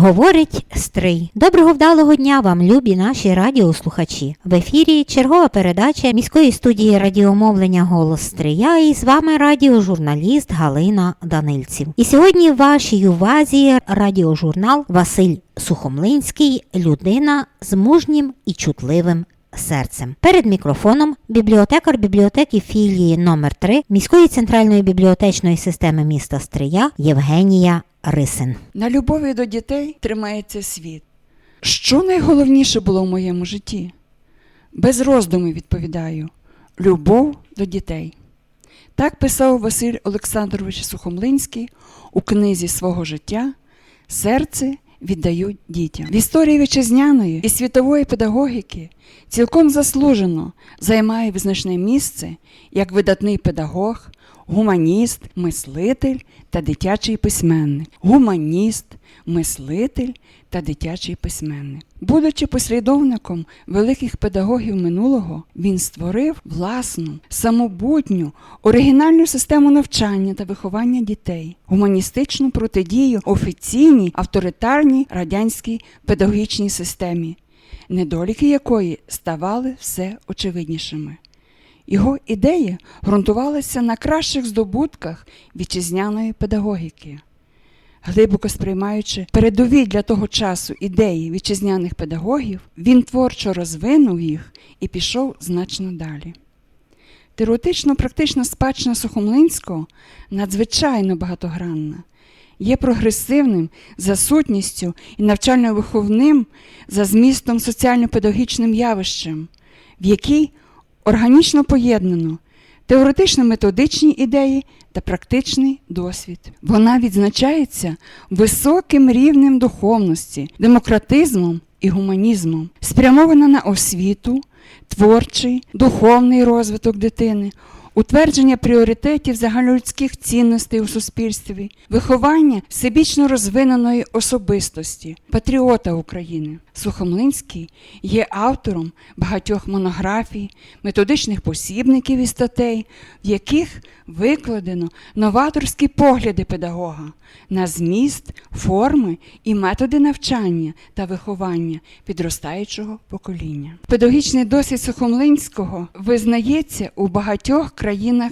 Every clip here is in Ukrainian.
Говорить Стрий. Доброго вдалого дня вам, любі наші радіослухачі. В ефірі чергова передача міської студії радіомовлення Голос Стрия і з вами радіожурналіст Галина Данильців. І сьогодні в вашій увазі радіожурнал Василь Сухомлинський людина з мужнім і чутливим серцем. Перед мікрофоном бібліотекар бібліотеки філії номер 3 міської центральної бібліотечної системи міста Стрия Євгенія Рисин. На любові до дітей тримається світ. Що найголовніше було в моєму житті? Без роздуму відповідаю: любов до дітей. Так писав Василь Олександрович Сухомлинський у книзі свого життя Серце віддають дітям. В історії вітчизняної і світової педагогіки цілком заслужено займає визначне місце як видатний педагог, гуманіст, мислитель та дитячий письменник. Гуманіст, мислитель та дитячий письменник. Будучи послідовником великих педагогів минулого, він створив власну, самобутню, оригінальну систему навчання та виховання дітей, гуманістичну протидію офіційній авторитарній радянській педагогічній системі, недоліки якої ставали все очевиднішими. Його ідеї ґрунтувалися на кращих здобутках вітчизняної педагогіки. Глибоко сприймаючи передові для того часу ідеї вітчизняних педагогів, він творчо розвинув їх і пішов значно далі. Теоретично практична спадщина Сухомлинського надзвичайно багатогранна, є прогресивним за сутністю і навчально-виховним за змістом соціально-педагогічним явищем, в якій органічно поєднано теоретично-методичні ідеї та практичний досвід. Вона відзначається високим рівнем духовності, демократизмом і гуманізмом, спрямована на освіту, творчий, духовний розвиток дитини. Утвердження пріоритетів загальнолюдських цінностей у суспільстві, виховання всебічно розвиненої особистості, патріота України. Сухомлинський є автором багатьох монографій, методичних посібників і статей, в яких викладено новаторські погляди педагога на зміст, форми і методи навчання та виховання підростаючого покоління. Педагогічний досвід Сухомлинського визнається у багатьох країнах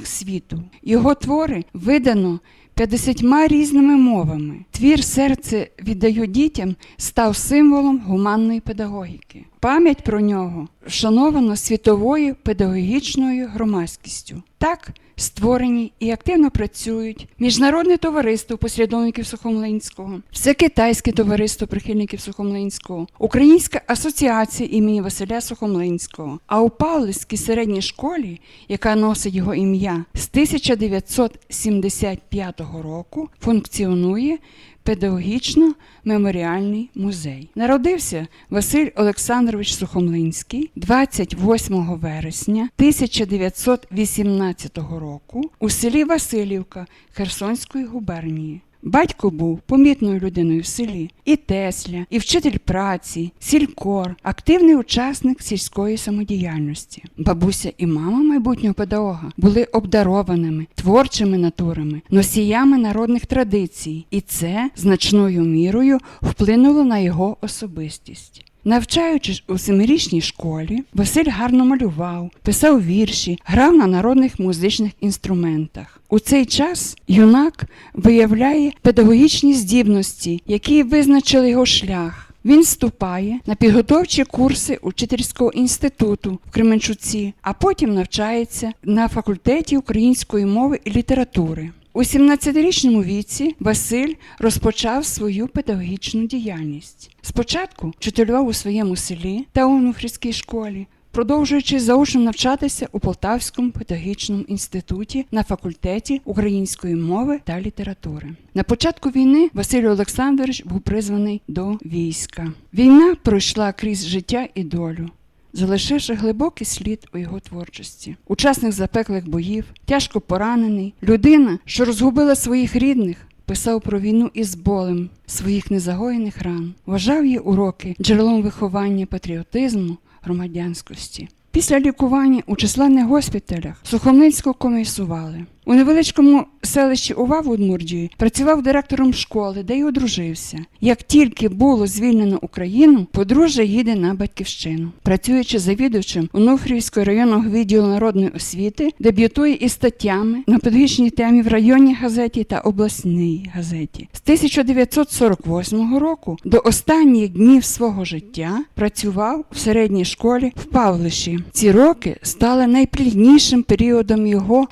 світу. Його твори видано 50 різними мовами. Твір серце віддаю дітям став символом гуманної педагогіки. Пам'ять про нього вшановано світовою педагогічною громадськістю. Так створені і активно працюють Міжнародне товариство послідовників Сухомлинського, Всекитайське товариство прихильників Сухомлинського, Українська асоціація імені Василя Сухомлинського. А у Павлівській середній школі, яка носить його ім'я, з 1975 року функціонує педагогічно-меморіальний музей. Народився Василь Олександрович Сухомлинський 28 вересня 1918 року у селі Васильівка Херсонської губернії. Батько був помітною людиною в селі, і Тесля, і вчитель праці, сількор, активний учасник сільської самодіяльності. Бабуся і мама майбутнього педагога були обдарованими творчими натурами, носіями народних традицій, і це значною мірою вплинуло на його особистість. Навчаючись у семирічній школі, Василь гарно малював, писав вірші, грав на народних музичних інструментах. У цей час юнак виявляє педагогічні здібності, які визначили його шлях. Він вступає на підготовчі курси учительського інституту в Кременчуці, а потім навчається на факультеті української мови і літератури. У 17-річному віці Василь розпочав свою педагогічну діяльність. Спочатку вчителював у своєму селі та Онуфрівській школі, продовжуючи заочно навчатися у Полтавському педагогічному інституті на факультеті української мови та літератури. На початку війни Василь Олександрович був призваний до війська. Війна пройшла крізь життя і долю. Залишивши глибокий слід у його творчості, учасник запеклих боїв, тяжко поранений, людина, що розгубила своїх рідних, писав про війну із болем своїх незагоєних ран, вважав її уроки джерелом виховання патріотизму, громадянськості. Після лікування у численних госпіталях Сухомлинського комісували. У невеличкому селищі Ува в Удмурдії працював директором школи, де й одружився. Як тільки було звільнено Україну, подружжя їде на батьківщину. Працюючи завідувачем Онуфрівського районного відділу народної освіти, дебютує із статтями на педагогічній темі в районній газеті та обласній газеті. З 1948 року до останніх днів свого життя працював в середній школі в Павлиші. Ці роки стали найпліднішим періодом його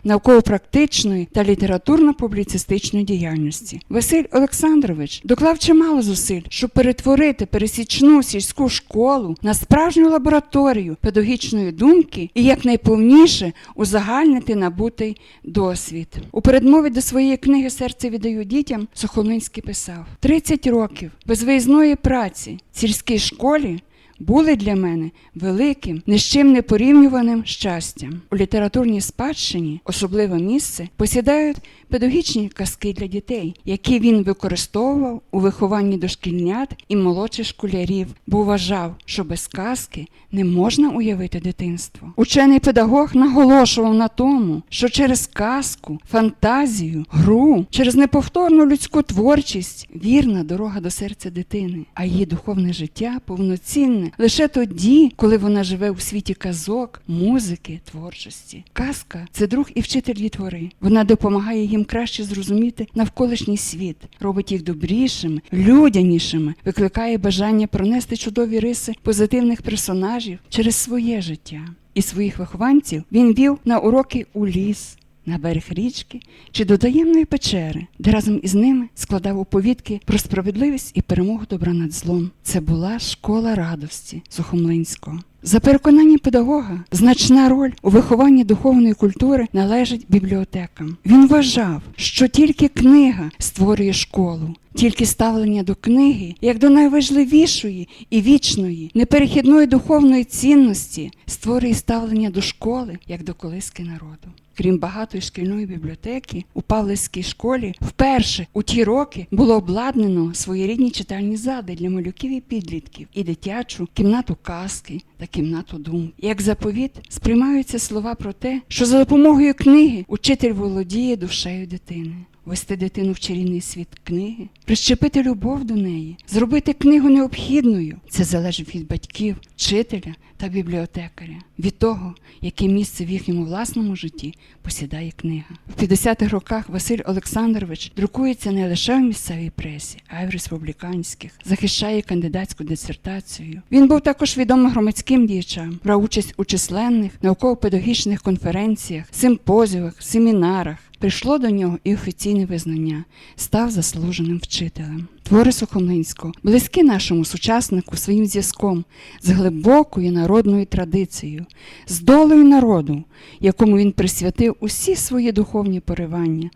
науково-практичної та літературно-публіцистичної діяльності. Василь Олександрович доклав чимало зусиль, щоб перетворити пересічну сільську школу на справжню лабораторію педагогічної думки і якнайповніше узагальнити набутий досвід. У передмові до своєї книги Серце віддаю дітям Сухомлинський писав: 30 років безвиїзної праці в сільській школі були для мене великим, ні з чим не порівнюваним щастям. У літературній спадщині особливе місце посідають педагогічні казки для дітей, які він використовував у вихованні дошкільнят і молодших школярів, бо вважав, що без казки не можна уявити дитинство. Учений педагог наголошував на тому, що через казку, фантазію, гру, через неповторну людську творчість вірна дорога до серця дитини, а її духовне життя повноцінне лише тоді, коли вона живе у світі казок, музики, творчості. Казка це друг і вчитель дітвори. Вона допомагає їм краще зрозуміти навколишній світ, робить їх добрішими, людянішими, викликає бажання пронести чудові риси позитивних персонажів через своє життя. І своїх вихованців він вів на уроки у ліс, на берег річки чи до таємної печери, де разом із ними складав оповідки про справедливість і перемогу добра над злом. Це була школа радості Сухомлинського. За переконанням педагога, значна роль у вихованні духовної культури належить бібліотекам. Він вважав, що тільки книга створює школу, тільки ставлення до книги, як до найважливішої і вічної, неперехідної духовної цінності, створює ставлення до школи як до колиски народу. Крім багатої шкільної бібліотеки, у Павлівській школі вперше у ті роки було обладнано своєрідні читальні зади для малюків і підлітків і дитячу кімнату казки та кімнату дум. Як заповіт сприймаються слова про те, що за допомогою книги учитель володіє душею дитини. Вести дитину в чарівний світ книги, прищепити любов до неї, зробити книгу необхідною. Це залежить від батьків, вчителя та бібліотекаря, від того, яке місце в їхньому власному житті посідає книга. В 50-х роках Василь Олександрович друкується не лише в місцевій пресі, а й в республіканських, захищає кандидатську дисертацію. Він був також відомим громадським діячам, брав участь у численних науково-педагогічних конференціях, симпозіях, семінарах. Прийшло до нього і офіційне визнання, став заслуженим вчителем. Твори Сухомлинського близькі нашому сучаснику своїм зв'язком з глибокою народною традицією, з долею народу, якому він присвятив усі свої духовні поривання,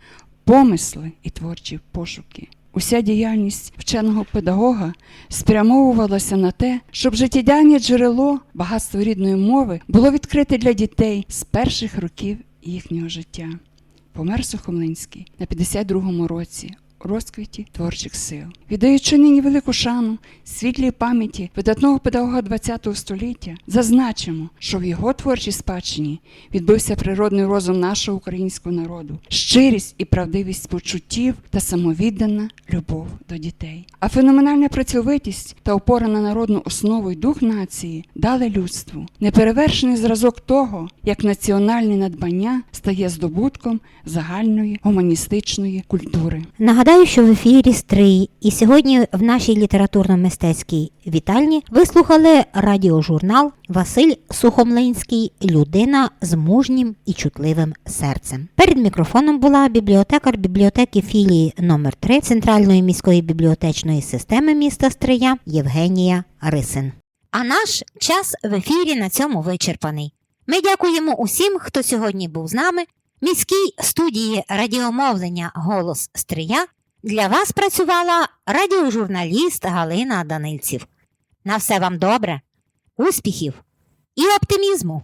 помисли і творчі пошуки. Уся діяльність вченого педагога спрямовувалася на те, щоб життєдянне джерело багатство рідної мови було відкрите для дітей з перших років їхнього життя. Помер Сухомлинський на 52-му році розквіті творчих сил. Віддаючи нині велику шану світлій пам'яті видатного педагога ХХ століття, зазначимо, що в його творчій спадщині відбився природний розум нашого українського народу, щирість і правдивість почуттів та самовіддана любов до дітей. А феноменальна працьовитість та опора на народну основу й дух нації дали людству неперевершений зразок того, як національне надбання стає здобутком загальної гуманістичної культури. Нагадаю, що в ефірі Стрий, і сьогодні в нашій літературно-мистецькій вітальні ви слухали радіожурнал Василь Сухомлинський Людина з мужнім і чутливим серцем. Перед мікрофоном була бібліотекар бібліотеки філії номер 3 Центральної міської бібліотечної системи міста Стрия Євгенія Рисин. А наш час в ефірі на цьому вичерпаний. Ми дякуємо усім, хто сьогодні був з нами. Міській студії радіомовлення Голос Стрия для вас працювала радіожурналіст Галина Данильців. На все вам добре, успіхів і оптимізму!